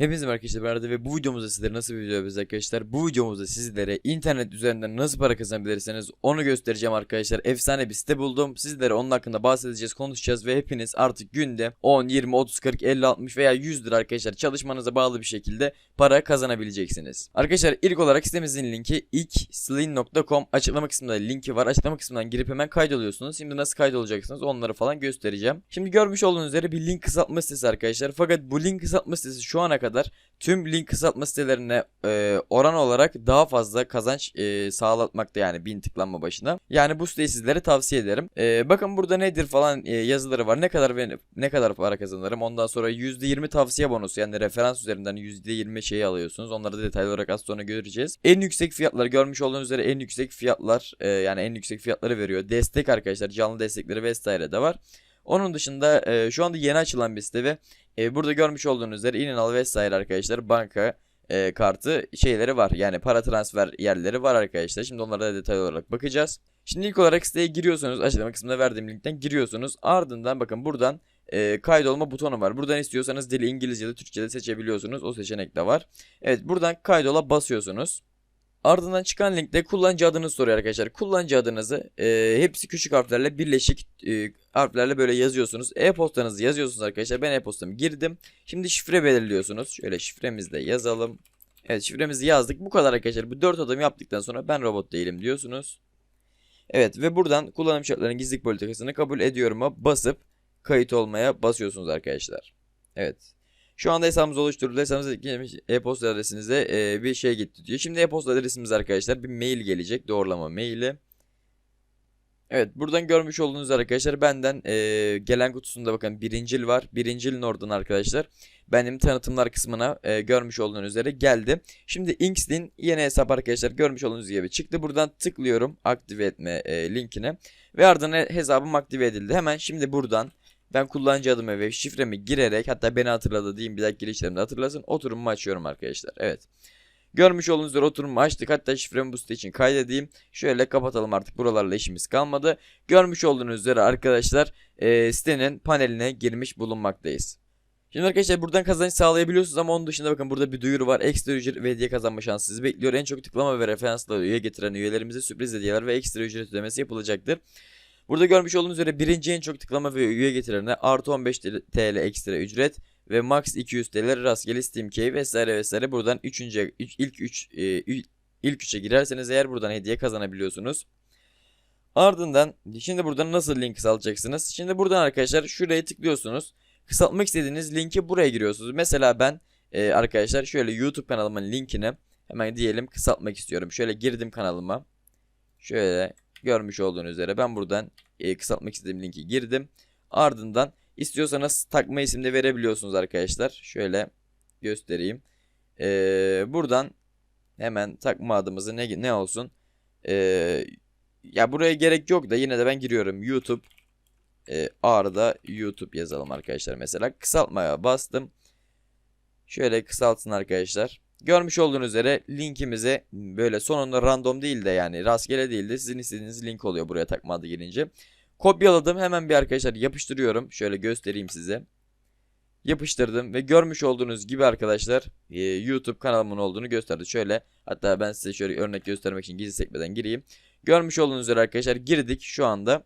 Hepinize merhaba arkadaşlar ben ve bu videomuzda sizlere nasıl bir video yapacağız arkadaşlar. Bu videomuzda sizlere internet üzerinden nasıl para kazanabilirsiniz onu göstereceğim arkadaşlar. Efsane bir site buldum. Sizlere onun hakkında bahsedeceğiz, konuşacağız ve hepiniz artık günde 10, 20, 30, 40, 50, 60 veya 100 lira arkadaşlar çalışmanıza bağlı bir şekilde para kazanabileceksiniz. Arkadaşlar ilk olarak sitemizin linki xslin.com açıklama kısmında linki var. Açıklama kısmından girip hemen kaydoluyorsunuz. Şimdi nasıl kaydolacaksınız onları falan göstereceğim. Şimdi görmüş olduğunuz üzere bir link kısaltma sitesi arkadaşlar. Fakat bu link kısaltma sitesi şu ana kadar tüm link kısaltma sitelerine e, oran olarak daha fazla kazanç e, sağlatmakta yani bin tıklanma başına. Yani bu siteyi sizlere tavsiye ederim. E, bakın burada nedir falan e, yazıları var. Ne kadar ve ne kadar para kazanırım. Ondan sonra %20 tavsiye bonusu yani referans üzerinden %20 şeyi alıyorsunuz. Onları da detaylı olarak az sonra göreceğiz. En yüksek fiyatlar görmüş olduğunuz üzere en yüksek fiyatlar e, yani en yüksek fiyatları veriyor. Destek arkadaşlar canlı destekleri vesaire de var. Onun dışında e, şu anda yeni açılan bir site ve e, burada görmüş olduğunuz üzere İnanal vesaire arkadaşlar banka e, kartı şeyleri var. Yani para transfer yerleri var arkadaşlar. Şimdi onlara da detaylı olarak bakacağız. Şimdi ilk olarak siteye giriyorsunuz. Açıklama kısmında verdiğim linkten giriyorsunuz. Ardından bakın buradan e, kaydolma butonu var. Buradan istiyorsanız dili İngilizce de Türkçe de seçebiliyorsunuz. O seçenek de var. Evet buradan kaydola basıyorsunuz. Ardından çıkan linkte kullanıcı adınızı soruyor arkadaşlar. Kullanıcı adınızı e, hepsi küçük harflerle birleşik e, harflerle böyle yazıyorsunuz. E-postanızı yazıyorsunuz arkadaşlar. Ben e-postamı girdim. Şimdi şifre belirliyorsunuz. Şöyle şifremizi de yazalım. Evet şifremizi yazdık. Bu kadar arkadaşlar. Bu 4 adım yaptıktan sonra ben robot değilim diyorsunuz. Evet ve buradan kullanım şartlarının gizlilik politikasını kabul ediyorum'a basıp kayıt olmaya basıyorsunuz arkadaşlar. Evet. Şu anda hesabımız oluşturuldu. Hesabımıza e-posta adresinize e, bir şey gitti diyor. Şimdi e-posta adresimiz arkadaşlar bir mail gelecek. Doğrulama maili. Evet buradan görmüş olduğunuz arkadaşlar benden e, gelen kutusunda bakın birincil var. Birincilin oradan arkadaşlar benim tanıtımlar kısmına e, görmüş olduğunuz üzere geldi. Şimdi Inks'in yeni hesap arkadaşlar görmüş olduğunuz gibi çıktı. Buradan tıklıyorum aktive etme e, linkine ve ardından hesabım aktive edildi. Hemen şimdi buradan ben kullanıcı adımı ve şifremi girerek hatta beni hatırladı diyeyim bir dakika girişlerimde hatırlasın oturumumu açıyorum arkadaşlar. Evet. Görmüş olduğunuz üzere oturumumu açtık. Hatta şifremi bu site için kaydedeyim. Şöyle kapatalım artık buralarla işimiz kalmadı. Görmüş olduğunuz üzere arkadaşlar e, sitenin paneline girmiş bulunmaktayız. Şimdi arkadaşlar buradan kazanç sağlayabiliyorsunuz ama onun dışında bakın burada bir duyuru var. Ekstra ücret ve hediye kazanma şansı sizi bekliyor. En çok tıklama ve referansla üye getiren üyelerimize sürpriz hediyeler ve ekstra ücret ödemesi yapılacaktır. Burada görmüş olduğunuz üzere birinci en çok tıklama ve üye getirene artı 15 TL ekstra ücret ve max 200 TL rastgele Steam Key vesaire vesaire buradan 3. Üç, ilk 3 e, ilk 3'e girerseniz eğer buradan hediye kazanabiliyorsunuz. Ardından şimdi buradan nasıl link alacaksınız? Şimdi buradan arkadaşlar şuraya tıklıyorsunuz. Kısaltmak istediğiniz linki buraya giriyorsunuz. Mesela ben e, arkadaşlar şöyle YouTube kanalımın linkini hemen diyelim kısaltmak istiyorum. Şöyle girdim kanalıma. Şöyle görmüş olduğunuz üzere ben buradan e, kısaltmak istediğim linki girdim. Ardından istiyorsanız takma isim de verebiliyorsunuz arkadaşlar. Şöyle göstereyim. Ee, buradan hemen takma adımızı ne, ne olsun? Ee, ya buraya gerek yok da yine de ben giriyorum. YouTube e, Arda YouTube yazalım arkadaşlar mesela. Kısaltmaya bastım. Şöyle kısaltın arkadaşlar. Görmüş olduğunuz üzere linkimize böyle sonunda random değil de yani rastgele değil de sizin istediğiniz link oluyor buraya takma adı gelince. Kopyaladım hemen bir arkadaşlar yapıştırıyorum. Şöyle göstereyim size. Yapıştırdım ve görmüş olduğunuz gibi arkadaşlar e, YouTube kanalımın olduğunu gösterdi. Şöyle hatta ben size şöyle örnek göstermek için gizli sekmeden gireyim. Görmüş olduğunuz üzere arkadaşlar girdik şu anda.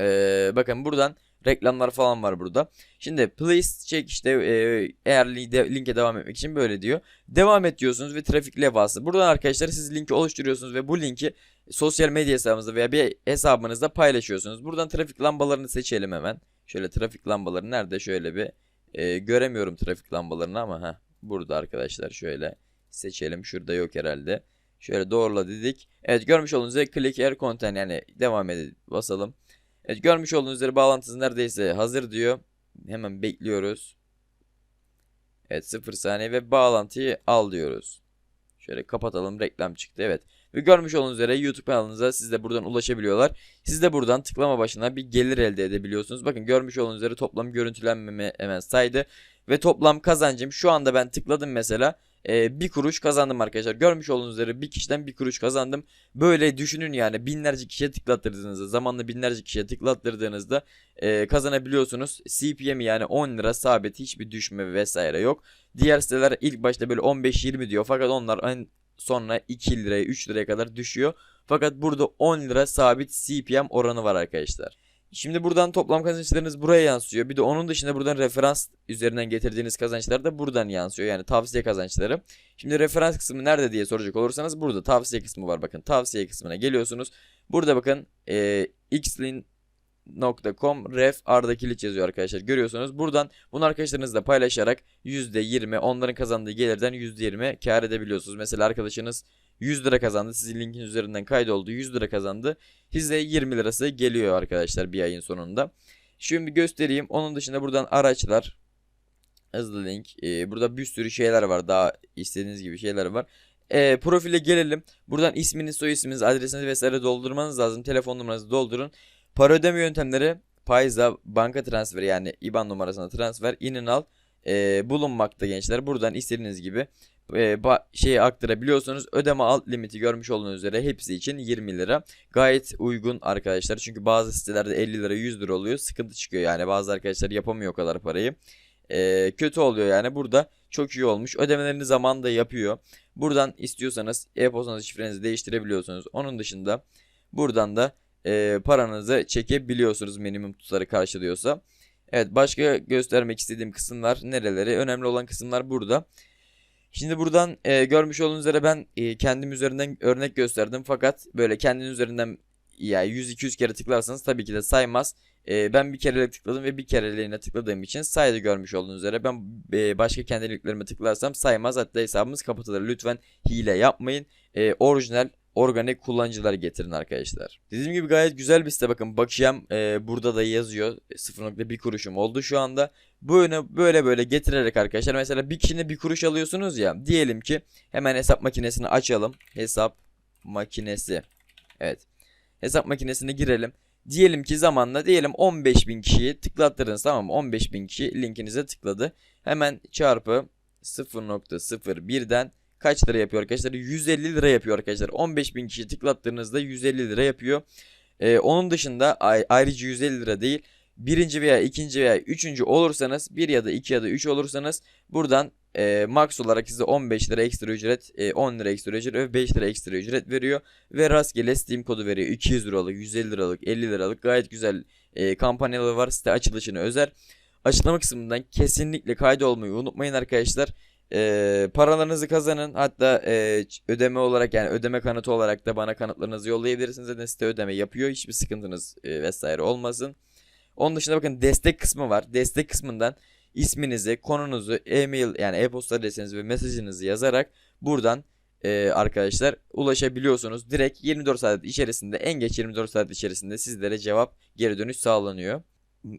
Ee, bakın buradan reklamlar falan var burada. Şimdi please check işte e, eğer linke devam etmek için böyle diyor. Devam et diyorsunuz ve trafik levhası. Buradan arkadaşlar siz linki oluşturuyorsunuz ve bu linki sosyal medya hesabınızda veya bir hesabınızda paylaşıyorsunuz. Buradan trafik lambalarını seçelim hemen. Şöyle trafik lambaları nerede şöyle bir e, göremiyorum trafik lambalarını ama ha burada arkadaşlar şöyle seçelim. Şurada yok herhalde. Şöyle doğrula dedik. Evet görmüş olduğunuz üzere click here content yani devam edelim basalım. Evet görmüş olduğunuz üzere bağlantısı neredeyse hazır diyor. Hemen bekliyoruz. Evet 0 saniye ve bağlantıyı al diyoruz. Şöyle kapatalım reklam çıktı evet. Ve görmüş olduğunuz üzere YouTube kanalınıza siz de buradan ulaşabiliyorlar. Siz de buradan tıklama başına bir gelir elde edebiliyorsunuz. Bakın görmüş olduğunuz üzere toplam görüntülenmeme hemen saydı. Ve toplam kazancım şu anda ben tıkladım mesela. e, bir kuruş kazandım arkadaşlar. Görmüş olduğunuz üzere bir kişiden bir kuruş kazandım. Böyle düşünün yani binlerce kişiye tıklattırdığınızda zamanla binlerce kişiye tıklattırdığınızda e, kazanabiliyorsunuz. CPM yani 10 lira sabit hiçbir düşme vesaire yok. Diğer siteler ilk başta böyle 15-20 diyor fakat onlar en sonra 2 liraya 3 liraya kadar düşüyor. Fakat burada 10 lira sabit CPM oranı var arkadaşlar. Şimdi buradan toplam kazançlarınız buraya yansıyor. Bir de onun dışında buradan referans üzerinden getirdiğiniz kazançlar da buradan yansıyor. Yani tavsiye kazançları. Şimdi referans kısmı nerede diye soracak olursanız burada tavsiye kısmı var. Bakın tavsiye kısmına geliyorsunuz. Burada bakın e, xlin.com ref arda kilit yazıyor arkadaşlar. Görüyorsunuz. Buradan bunu arkadaşlarınızla paylaşarak %20 onların kazandığı gelirden %20 kar edebiliyorsunuz. Mesela arkadaşınız 100 lira kazandı. Sizin linkin üzerinden kaydoldu. 100 lira kazandı. Size 20 lirası geliyor arkadaşlar bir ayın sonunda. Şimdi göstereyim. Onun dışında buradan araçlar. Hızlı link. Ee, burada bir sürü şeyler var. Daha istediğiniz gibi şeyler var. Ee, profile gelelim. Buradan isminiz, soy isminiz, adresiniz vesaire doldurmanız lazım. Telefon numaranızı doldurun. Para ödeme yöntemleri Payza, banka transferi yani IBAN numarasına transfer, inin al e, bulunmakta gençler. Buradan istediğiniz gibi e, şeyi aktarabiliyorsunuz. Ödeme alt limiti görmüş olduğunuz üzere hepsi için 20 lira. Gayet uygun arkadaşlar. Çünkü bazı sitelerde 50 lira 100 lira oluyor. Sıkıntı çıkıyor yani bazı arkadaşlar yapamıyor o kadar parayı. E, kötü oluyor yani burada çok iyi olmuş. Ödemelerini zamanında yapıyor. Buradan istiyorsanız e-postanız şifrenizi değiştirebiliyorsunuz. Onun dışında buradan da e, paranızı çekebiliyorsunuz minimum tutarı karşılıyorsa. Evet başka göstermek istediğim kısımlar nereleri? Önemli olan kısımlar burada. Şimdi buradan e, görmüş olduğunuz üzere ben e, kendim üzerinden örnek gösterdim. Fakat böyle kendin üzerinden yani 100-200 kere tıklarsanız tabii ki de saymaz. E, ben bir kere tıkladım ve bir kereliğine tıkladığım için saydı görmüş olduğunuz üzere. Ben e, başka kendi linklerime tıklarsam saymaz. Hatta hesabımız kapatılır. Lütfen hile yapmayın. E, orijinal organik kullanıcılar getirin arkadaşlar. Dediğim gibi gayet güzel bir site bakın bakacağım e, burada da yazıyor 0.1 kuruşum oldu şu anda. Böyle böyle böyle getirerek arkadaşlar mesela bir kişinin bir kuruş alıyorsunuz ya diyelim ki hemen hesap makinesini açalım. Hesap makinesi. Evet. Hesap makinesine girelim. Diyelim ki zamanla diyelim 15.000 kişiyi tıklattırdınız tamam mı? 15.000 kişi linkinize tıkladı. Hemen çarpı 0.01'den kaç lira yapıyor arkadaşlar? 150 lira yapıyor arkadaşlar. 15 bin kişi tıklattığınızda 150 lira yapıyor. Ee, onun dışında ayrıca 150 lira değil. Birinci veya ikinci veya üçüncü olursanız bir ya da iki ya da üç olursanız buradan e, max olarak size 15 lira ekstra ücret, e, 10 lira ekstra ücret ve 5 lira ekstra ücret veriyor. Ve rastgele Steam kodu veriyor. 200 liralık, 150 liralık, 50 liralık gayet güzel e, kampanyaları var. Site açılışını özel. Açıklama kısmından kesinlikle kaydolmayı unutmayın arkadaşlar. E, paralarınızı kazanın. Hatta e, ödeme olarak yani ödeme kanıtı olarak da bana kanıtlarınızı yollayabilirsiniz. Zaten site ödeme yapıyor. Hiçbir sıkıntınız e, vesaire olmasın. Onun dışında bakın destek kısmı var. Destek kısmından isminizi, konunuzu, e-mail yani e-posta adresinizi ve mesajınızı yazarak buradan e, arkadaşlar ulaşabiliyorsunuz. Direkt 24 saat içerisinde en geç 24 saat içerisinde sizlere cevap geri dönüş sağlanıyor.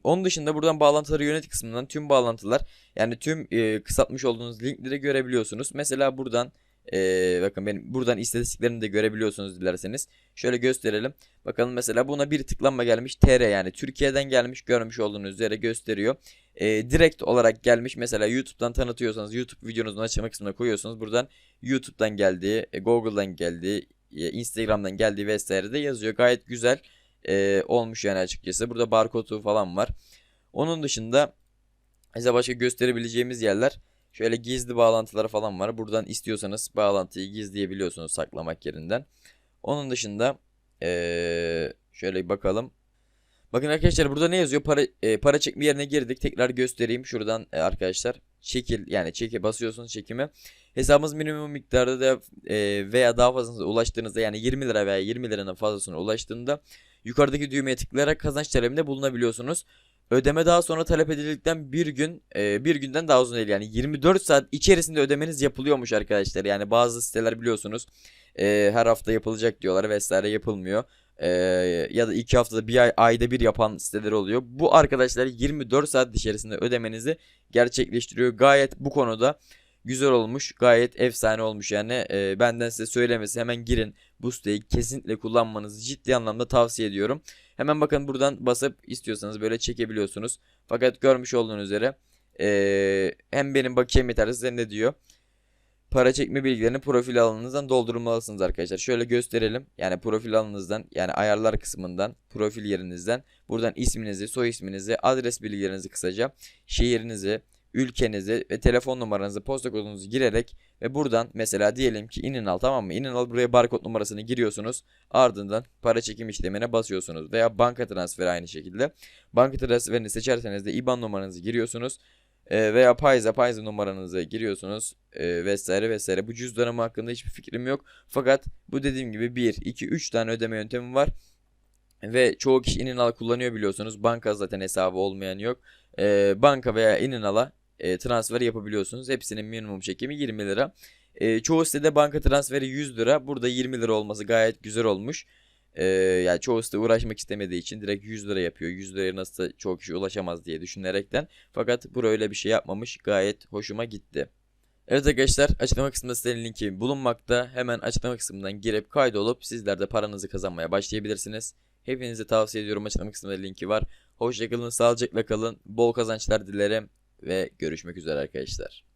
Onun dışında buradan bağlantıları yönet kısmından tüm bağlantılar yani tüm e, kısaltmış olduğunuz linkleri görebiliyorsunuz. Mesela buradan e, bakın benim buradan istatistiklerini de görebiliyorsunuz dilerseniz. Şöyle gösterelim. Bakalım mesela buna bir tıklanma gelmiş TR yani Türkiye'den gelmiş görmüş olduğunuz üzere gösteriyor. E, direkt olarak gelmiş mesela YouTube'dan tanıtıyorsanız YouTube videonuzun açıklama kısmına koyuyorsunuz. Buradan YouTube'dan geldiği, e, Google'dan geldiği, e, Instagram'dan geldiği vesaire de yazıyor. Gayet güzel e, olmuş yani açıkçası. Burada barkodu falan var. Onun dışında size başka gösterebileceğimiz yerler şöyle gizli bağlantıları falan var. Buradan istiyorsanız bağlantıyı gizleyebiliyorsunuz saklamak yerinden. Onun dışında ee, şöyle bakalım. Bakın arkadaşlar burada ne yazıyor? Para e, para çekme yerine girdik. Tekrar göstereyim şuradan e, arkadaşlar. Çekil yani çeke basıyorsunuz çekimi. Hesabınız minimum miktarda da e, veya daha fazlasına ulaştığınızda yani 20 lira veya 20 liranın fazlasına ulaştığında yukarıdaki düğmeye tıklayarak kazanç talebinde bulunabiliyorsunuz. Ödeme daha sonra talep edildikten bir gün e, bir günden daha uzun değil yani 24 saat içerisinde ödemeniz yapılıyormuş arkadaşlar. Yani bazı siteler biliyorsunuz e, her hafta yapılacak diyorlar vesaire yapılmıyor. E, ya da iki haftada bir ay ayda bir yapan siteler oluyor. Bu arkadaşlar 24 saat içerisinde ödemenizi gerçekleştiriyor. Gayet bu konuda güzel olmuş. Gayet efsane olmuş yani. E, benden size söylemesi hemen girin. Bu siteyi kesinlikle kullanmanızı ciddi anlamda tavsiye ediyorum. Hemen bakın buradan basıp istiyorsanız böyle çekebiliyorsunuz. Fakat görmüş olduğunuz üzere e, hem benim bakiyem yetersiz hem de diyor. Para çekme bilgilerini profil alanınızdan doldurmalısınız arkadaşlar. Şöyle gösterelim. Yani profil alanınızdan yani ayarlar kısmından profil yerinizden buradan isminizi, soy isminizi, adres bilgilerinizi kısaca, şehrinizi, ülkenizi ve telefon numaranızı, posta kodunuzu girerek ve buradan mesela diyelim ki Ininal tamam mı? Ininal buraya barkod numarasını giriyorsunuz. Ardından para çekim işlemine basıyorsunuz veya banka transferi aynı şekilde. Banka transferini seçerseniz de IBAN numaranızı giriyorsunuz. Ee, veya Payza Payza numaranızı giriyorsunuz ee, vesaire vesaire. Bu cüzdanım hakkında hiçbir fikrim yok. Fakat bu dediğim gibi 1, 2, 3 tane ödeme yöntemi var. Ve çoğu kişi Ininal kullanıyor biliyorsunuz. Banka zaten hesabı olmayan yok. Ee, banka veya Ininal'a e, transfer yapabiliyorsunuz. Hepsinin minimum çekimi 20 lira. E, çoğu sitede banka transferi 100 lira. Burada 20 lira olması gayet güzel olmuş. E, yani çoğu site uğraşmak istemediği için direkt 100 lira yapıyor. 100 liraya nasıl çoğu kişi ulaşamaz diye düşünerekten. Fakat bura öyle bir şey yapmamış. Gayet hoşuma gitti. Evet arkadaşlar açıklama kısmında sitenin linki bulunmakta. Hemen açıklama kısmından girip kaydolup sizler de paranızı kazanmaya başlayabilirsiniz. Hepinize tavsiye ediyorum açıklama kısmında linki var. Hoşçakalın, sağlıcakla kalın, bol kazançlar dilerim ve görüşmek üzere arkadaşlar.